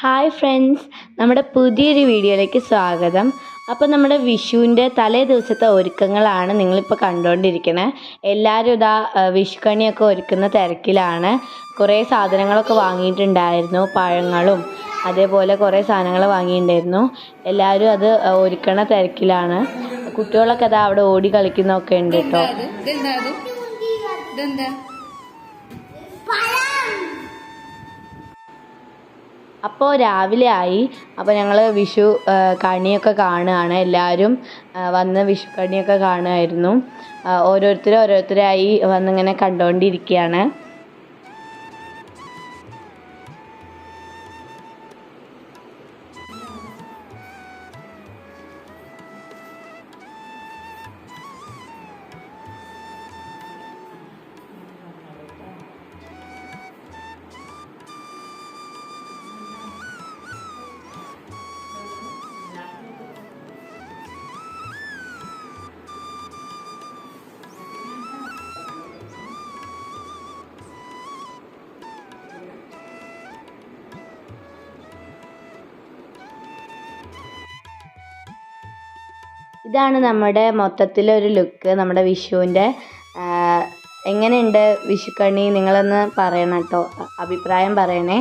Hi friends നമ്മുടെ പുതിയൊരു വീഡിയോയിലേക്ക് സ്വാഗതം. അപ്പോൾ നമ്മുടെ വിഷുവിന്റെ തലേ ദിവസത്തെ ഒരുക്കങ്ങളാണ് നിങ്ങളിപ്പോൾ കണ്ടുകൊണ്ടിരിക്കുന്നത് എല്ലാവരും ഇതാ വിഷുക്കണിയൊക്കെ ഒരുക്കുന്ന തിരക്കിലാണ്. കുറേ സാധനങ്ങളൊക്കെ വാങ്ങിയിട്ടുണ്ടായിരുന്നു പഴങ്ങളും. അതേപോലെ കുറേ സാധനങ്ങൾ വാങ്ങിയിട്ടുണ്ടായിരുന്നു. എല്ലാവരും അത് ഒരുക്കണ തിരക്കിലാണ്. കുട്ടികളൊക്കെ അതാ അവിടെ ഓടി കളിക്കുന്നൊക്കെ ഉണ്ട് കേട്ടോ. ഇതെന്താ? അപ്പോൾ രാവിലെ ആയി. അപ്പോൾ ഞങ്ങൾ വിഷു കണിയൊക്കെ കാണുകയാണ്. എല്ലാവരും വന്ന് വിഷു കണിയൊക്കെ കാണുമായിരുന്നു. ഓരോരുത്തർ ഓരോരുത്തരായി വന്നിങ്ങനെ കണ്ടുകൊണ്ടിരിക്കുകയാണ് ഇതാണ് നമ്മുടെ മൊത്തത്തിലൊരു ലുക്ക് നമ്മുടെ വിഷുവിന്റെ എങ്ങനെയുണ്ട് വിഷുക്കണി? നിങ്ങളൊന്ന് പറയണം കേട്ടോ അഭിപ്രായം പറയണേ.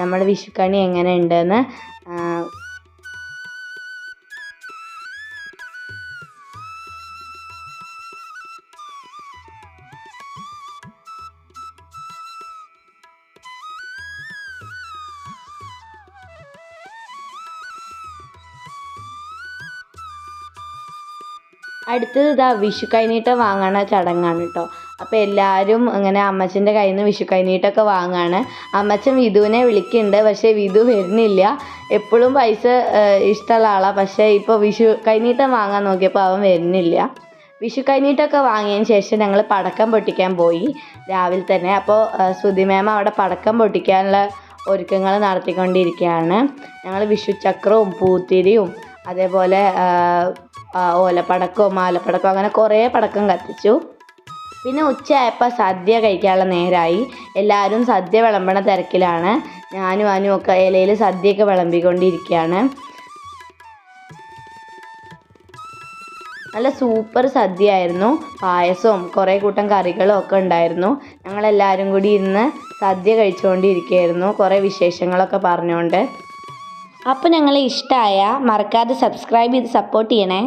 നമ്മുടെ വിഷുക്കണി എങ്ങനെയുണ്ടെന്ന് അടുത്തത് ഇതാ വിഷു കൈനീട്ടം വാങ്ങണ ചടങ്ങാണ് കേട്ടോ. അപ്പോൾ എല്ലാവരും അങ്ങനെ അമ്മച്ചന്റെ കയ്യിൽ നിന്ന് വിഷു കൈനീട്ടമൊക്കെ വാങ്ങുകയാണ് അമ്മച്ചൻ വിധുവിനെ വിളിക്കുന്നുണ്ട് പക്ഷേ വിധു വരുന്നില്ല. എപ്പോഴും പൈസ ഇഷ്ടമുള്ള ആളാണ് പക്ഷേ ഇപ്പോൾ വിഷു കൈനീട്ടം വാങ്ങാൻ നോക്കിയപ്പോൾ അവൻ വരുന്നില്ല. വിഷു കൈനീട്ടമൊക്കെ വാങ്ങിയതിന് ശേഷം ഞങ്ങൾ പടക്കം പൊട്ടിക്കാൻ പോയി രാവിലെ തന്നെ. അപ്പോൾ ശ്രുതി മാം അവിടെ പടക്കം പൊട്ടിക്കാനുള്ള ഒരുക്കങ്ങൾ നടത്തിക്കൊണ്ടിരിക്കുകയാണ് ഞങ്ങൾ വിഷു ചക്രവും പൂത്തിരിയും അതേപോലെ ആ, മാലപ്പടക്കോ അങ്ങനെ കുറേ പടക്കം കത്തിച്ചു. പിന്നെ ഉച്ചയായപ്പോൾ സദ്യ കഴിക്കാനുള്ള നേരമായി എല്ലാവരും സദ്യ വിളമ്പണ തിരക്കിലാണ്. ഞാനും അനും ഒക്കെ ഇലയിൽ സദ്യയൊക്കെ വിളമ്പിക്കൊണ്ടിരിക്കുകയാണ്. നല്ല സൂപ്പർ സദ്യയായിരുന്നു. പായസവും കുറേ കൂട്ടം കറികളും ഒക്കെ ഉണ്ടായിരുന്നു. ഞങ്ങളെല്ലാവരും കൂടി ഇരുന്ന് സദ്യ കഴിച്ചുകൊണ്ടിരിക്കുകയായിരുന്നു. കുറേ വിശേഷങ്ങളൊക്കെ പറഞ്ഞുകൊണ്ട്. അപ്പോൾ ഞങ്ങളെ ഇഷ്ടമായ മറക്കാതെ സബ്സ്ക്രൈബ് ചെയ്ത് സപ്പോർട്ട് ചെയ്യണേ.